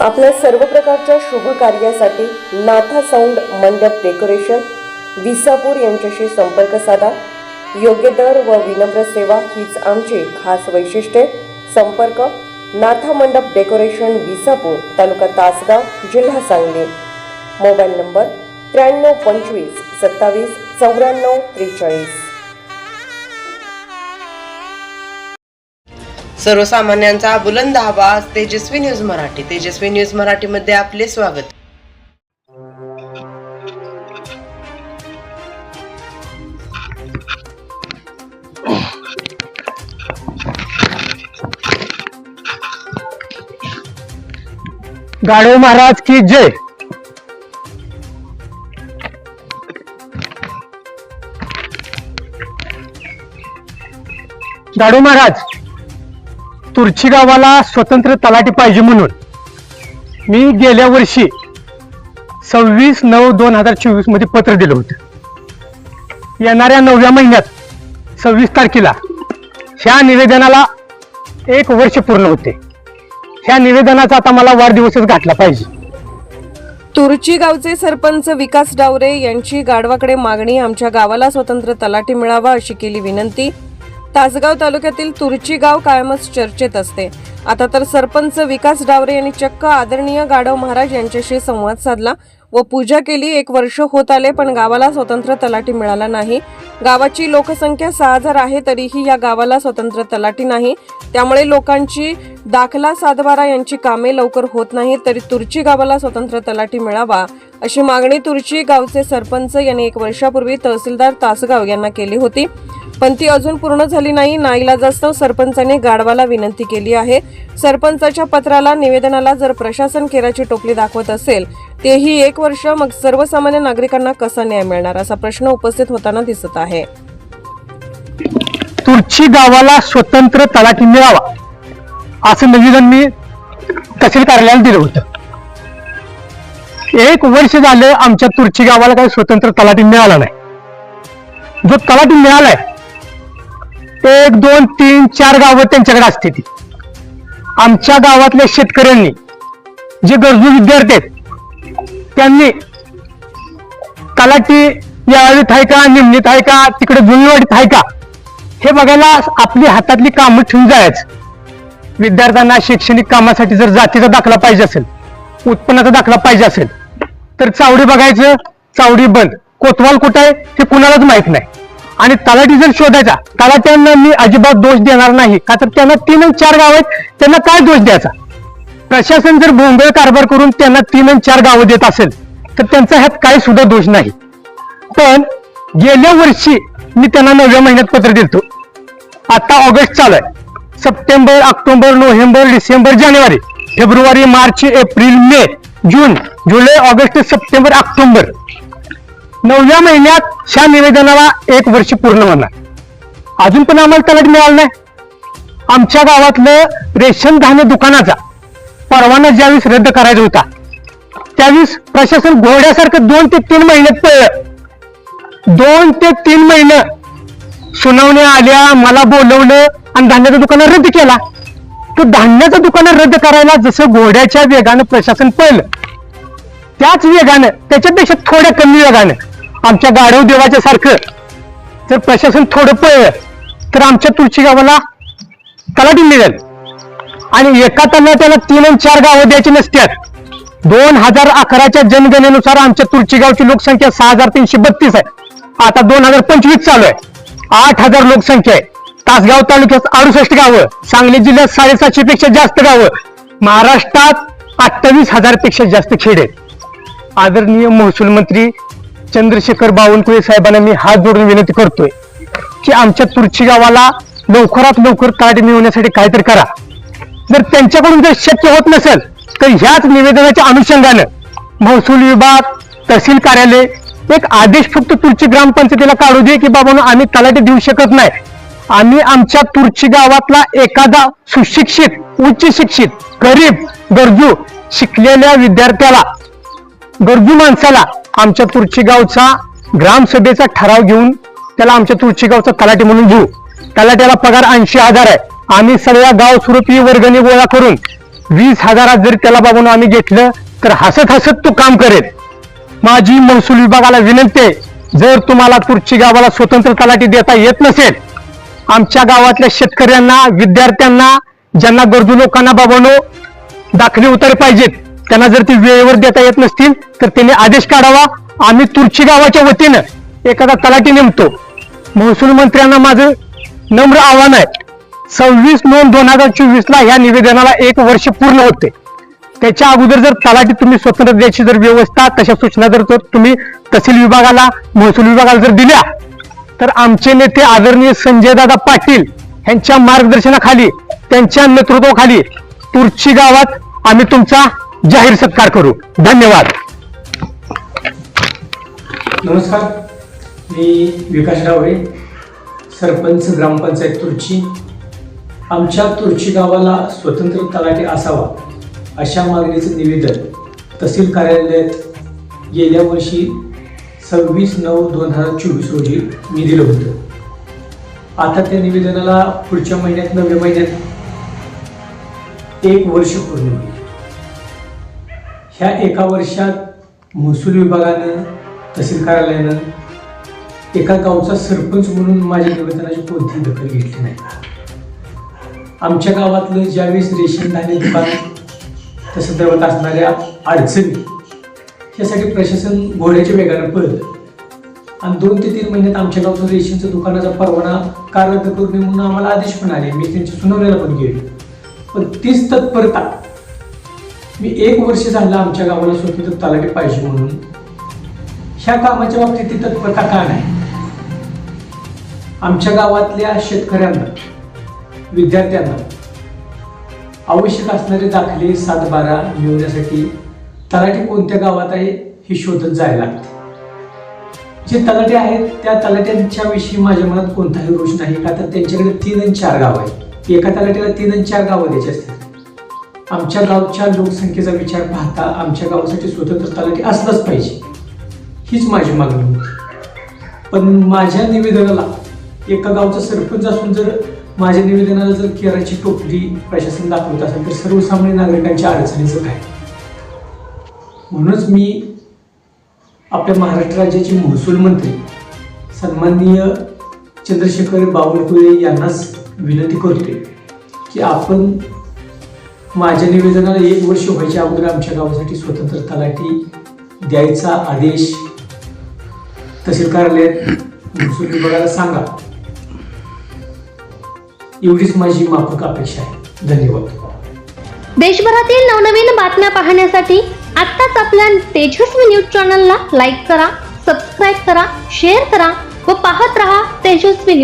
आपल्या सर्व प्रकारच्या शुभ कार्यासाठी नाथा साऊंड मंडप डेकोरेशन विसापूर यांच्याशी संपर्क साधा. योग्य दर व विनम्र सेवा हीच आमची खास वैशिष्ट्ये. संपर्क नाथा मंडप डेकोरेशन विसापूर तालुका तासगाव जिल्हा सांगली. मोबाईल नंबर त्र्याण्णव पंचवीस सत्तावीस चौऱ्याण्णव त्रेचाळीस. सर्वसामान्यांचा बुलंद आवाज तेजस्वी न्यूज मराठी. तेजस्वी न्यूज मराठीमध्ये आपले स्वागत. गाडव महाराज की जय. गाडू महाराज. तुर्ची गावाला स्वतंत्र तलाठी पाहिजे म्हणून. मी गेल्या वर्षी सव्वीस नऊ दोन हजार चोवीसमध्ये पत्र दिलं होतं. येणाऱ्या नवव्या महिन्यात सव्वीस तारखेला ह्या निवेदनाला एक वर्ष पूर्ण होते. ह्या निवेदनाचा आता मला वाढदिवसच गाठला पाहिजे. तुरची गावचे सरपंच विकास डावरे यांची गाढवाकडे मागणी आमच्या गावाला स्वतंत्र तलाठी मिळावा अशी केली विनंती. तासगाव तालुक्यातील तुरची गाव कायमच चर्चेत असते. आता तर सरपंच विकास डावरे यांनी चक्क आदरणीय गाढव महाराज यांच्याशी संवाद साधला व पूजा केली. एक वर्ष होत आले पण गावाला स्वतंत्र तलाठी मिळाला नाही. गावाची लोकसंख्या सहा हजार आहे तरीही या गावाला स्वतंत्र तलाठी नाही. त्यामुळे लोकांची दाखला सातबारा यांची कामे लवकर होत नाहीत तरी तुरची गावाला स्वतंत्र तलाठी मिळावा अशी मागणी तुरची गावचे सरपंच यांनी एक वर्षापूर्वी तहसीलदार तासगाव यांना केली होती. पण ती अजून पूर्ण झाली नाही. नाईलाजास्तव सरपंचाने गाढवाला विनंती केली आहे. सरपंचाच्या पत्राला निवेदनाला जर प्रशासन केराची टोपली दाखवत असेल तेही एक वर्ष मग सर्वसामान्य नागरिकांना कसा न्याय मिळणार? असा प्रश्न उपस्थित होताना दिसत आहे. तुर्ची गावाला स्वतंत्र तलाठी मिळावा असं निवेदन मी तहसील कार्यालयाला दिलं होतं. एक वर्ष झालं आमच्या तुर्ची गावाला काही स्वतंत्र तलाठी मिळाला नाही. जो तलाठी मिळालाय एक दोन तीन चार गावं त्यांच्याकडे असते ती. आमच्या गावातल्या शेतकऱ्यांनी जे गरजू विद्यार्थी आहेत त्यांनी तलाठी याळीत आहे का निमणीत आहे का तिकडे जुनीवाडीत आहे का हे बघायला आपली हातातली कामं ठेवून जायचं. विद्यार्थ्यांना शैक्षणिक कामासाठी जर जातीचा दाखला पाहिजे असेल उत्पन्नाचा दाखला पाहिजे असेल तर चावडी बघायचं चावडी बंद. कोतवाल कुठं आहे हे कुणालाच माहीत नाही. आणि तलाठी जर शोधायचा तलाट्यांना मी अजिबात दोष देणार नाही. का तर त्यांना तीन आणि चार गाव आहेत त्यांना काय दोष द्यायचा? प्रशासन जर भोंगळ कारभार करून त्यांना तीन आणि चार गावं देत असेल तर त्यांचा ह्यात काही सुद्धा दोष नाही. पण गेल्या वर्षी मी त्यांना नवव्या महिन्यात पत्र दिलतो. आता ऑगस्ट चालू आहे. सप्टेंबर ऑक्टोबर नोव्हेंबर डिसेंबर जानेवारी फेब्रुवारी मार्च एप्रिल मे जून जुलै ऑगस्ट सप्टेंबर ऑक्टोबर. नवव्या महिन्यात ह्या निवेदनाला एक वर्ष पूर्ण होणार. अजून पण आम्हाला तलाट मिळालं नाही. आमच्या गावातलं रेशन धान्य दुकानाचा परवाना ज्यावेळेस रद्द करायचा होता त्यावेळेस प्रशासन घोड्यासारखं दोन ते तीन महिन्यात पळलं. दोन ते तीन महिने सुनावण्या आल्या मला बोलवलं आणि धान्याचं दुकान रद्द केला. तो धान्याचं दुकान रद्द करायला जसं घोड्याच्या वेगानं प्रशासन पळलं त्याच वेगानं त्याच्यापेक्षा थोड्या कमी वेगानं आमच्या गाढव देवाच्या सारखं. जर प्रशासन थोडं पळलं तर आमच्या तुळशी गावाला तलाठी मिळेल आणि एका त्याला तीन आणि चार गावं द्यायची नसत्यात. दोन हजार अकराच्या जनगणनेनुसार आमच्या तुळची गावची लोकसंख्या सहा हजार तीनशे बत्तीस आहे. आता दोन हजार पंचवीस चालू आहे. आठ हजार लोकसंख्या आहे. तासगाव तालुक्यात अडुसष्ट गावं सांगली जिल्ह्यात साडेसातशे पेक्षा जास्त गावं महाराष्ट्रात अठ्ठावीस हजारपेक्षा जास्त खेड आहेत. आदरणीय महसूल मंत्री चंद्रशेखर बावनकुळे साहेबांना मी हात जोडून विनंती करतोय की आमच्या तुरची गावाला लवकरात लवकर कार्ड मिळवण्यासाठी काहीतरी करा. जर त्यांच्याकडून जर शक्य होत नसेल तर ह्याच निवेदनाच्या अनुषंगानं महसूल विभाग तहसील कार्यालय एक आदेश फक्त तुरची ग्रामपंचायतीला काढू दे की बाबा आम्ही तलाठी देऊ शकत नाही. आम्ही आमच्या तुरची गावातला एखादा सुशिक्षित उच्च शिक्षित गरीब गरजू शिकलेल्या विद्यार्थ्याला गरजू माणसाला आमच्या तुर्ची गावचा ग्रामसभेचा ठराव घेऊन त्याला आमच्या तुळशीगावचा गावचा तलाठी म्हणून घेऊ. तलाट्याला पगार ऐंशी हजार आहे. आम्ही सगळ्या गाव स्वरूपी वर्गणी गोळा करून वीस हजारात जरी त्याला बाबून आम्ही घेतलं तर हसत हसत तो काम करेल. माझी महसूल विभागाला विनंती आहे जर तुम्हाला तुर्ची गावाला स्वतंत्र तलाठी देता येत नसेल आमच्या गावातल्या शेतकऱ्यांना विद्यार्थ्यांना ज्यांना गरजू लोकांना बाबांनो दाखले उतर पाहिजेत त्यांना जर ते वेळेवर देता येत नसतील तर त्यांनी आदेश काढावा. आम्ही तुर्ची गावाच्या वतीनं एखादा तलाठी नेमतो. महसूल मंत्र्यांना माझं नम्र आव्हान आहे. सव्वीस नोंद दोन हजार चोवीस ला या निवेदनाला एक वर्ष पूर्ण होते. त्याच्या अगोदर जर तलाठी तुम्ही स्वतंत्र द्यायची जर व्यवस्था तशा सूचना जर तुम्ही तहसील विभागाला महसूल विभागाला जर दिल्या तर आमचे नेते आदरणीय संजयदादा पाटील यांच्या मार्गदर्शनाखाली त्यांच्या नेतृत्वाखाली तुर्ची गावात आम्ही तुमचा जाहीर सत्कार करू. धन्यवाद. नमस्कार. मी विकास डावरे सरपंच ग्रामपंचायत तुर्ची. आमच्या तुर्ची गावाला स्वतंत्र तलाठी असावा अशा मागणीचं निवेदन तहसील कार्यालयात गेल्या वर्षी सव्वीस नऊ दोन हजार चोवीस रोजी मी दिलं होतं. आता त्या निवेदनाला पुढच्या महिन्यात नव्या महिन्यात एक वर्ष पूर्ण होईल. ह्या एका वर्षात महसूल विभागानं तहसील कार्यालयानं एका गावचा सरपंच म्हणून माझ्या निवेदनाची कोणतीही दखल घेतली नाही. आमच्या गावातलं ज्यावेळेस रेशन धान्य दुकान त्या संदर्भात असणाऱ्या अडचणी यासाठी प्रशासन घोड्याच्या वेगानं पळलं आणि दोन ते तीन महिन्यात आमच्या गावचं रेशनचं दुकानाचा परवाना का रद्द करू नये म्हणून आम्हाला आदेश पण आले. मी त्यांच्या सुनावण्याला पण गेलो. पण तीच तत्परता मी एक वर्ष झालं आमच्या गावाला स्वतंत्र तलाठी पाहिजे म्हणून. ह्या कामाच्या बाबतीत ती तत्परता का नाही? आमच्या गावातल्या शेतकऱ्यांना विद्यार्थ्यांना आवश्यक असणारे दाखले सात बारा मिळवण्यासाठी तलाठी कोणत्या गावात आहे हे शोधत जायला लागते. जे तलाटे आहेत त्या तलाट्यांच्या विषयी माझ्या मनात कोणताही रोष नाही का? तर त्यांच्याकडे तीन आणि चार गाव आहेत. एका तलाट्याला तीन आणि चार गावं द्यायची असतात आमच्या गावच्या लोकसंख्येचा विचार पाहता आमच्या गावासाठी स्वतंत्र तलाठी असलंच पाहिजे. हीच माझी मागणी होती. पण माझ्या निवेदनाला एका गावचा सरपंच असून जर माझ्या निवेदनाला जर केराची टोपली प्रशासन दाखवत असेल तर सर्वसामान्य नागरिकांच्या अडचणीचं काय? म्हणूनच मी आपल्या महाराष्ट्र राज्याचे महसूल मंत्री सन्माननीय चंद्रशेखर बावनकुळे यांनाच विनंती करतोय की आपण माझ्या निवेदनाला एक वर्ष व्हायच्या अगोदर आमच्या गावासाठी स्वतंत्र तलाठी द्यायचा आदेश तहसील कार्यालयात महसूल विभागाला सांगा. एवढीच माझी माफक अपेक्षा आहे. धन्यवाद. देशभरातील नवनवीन बातम्या पाहण्यासाठी आत्ताच आपल्या तेजस्वी न्यूज चॅनलला लाईक करा सबस्क्राईब करा शेअर करा व पाहत रहा तेजस्वी न्यूज.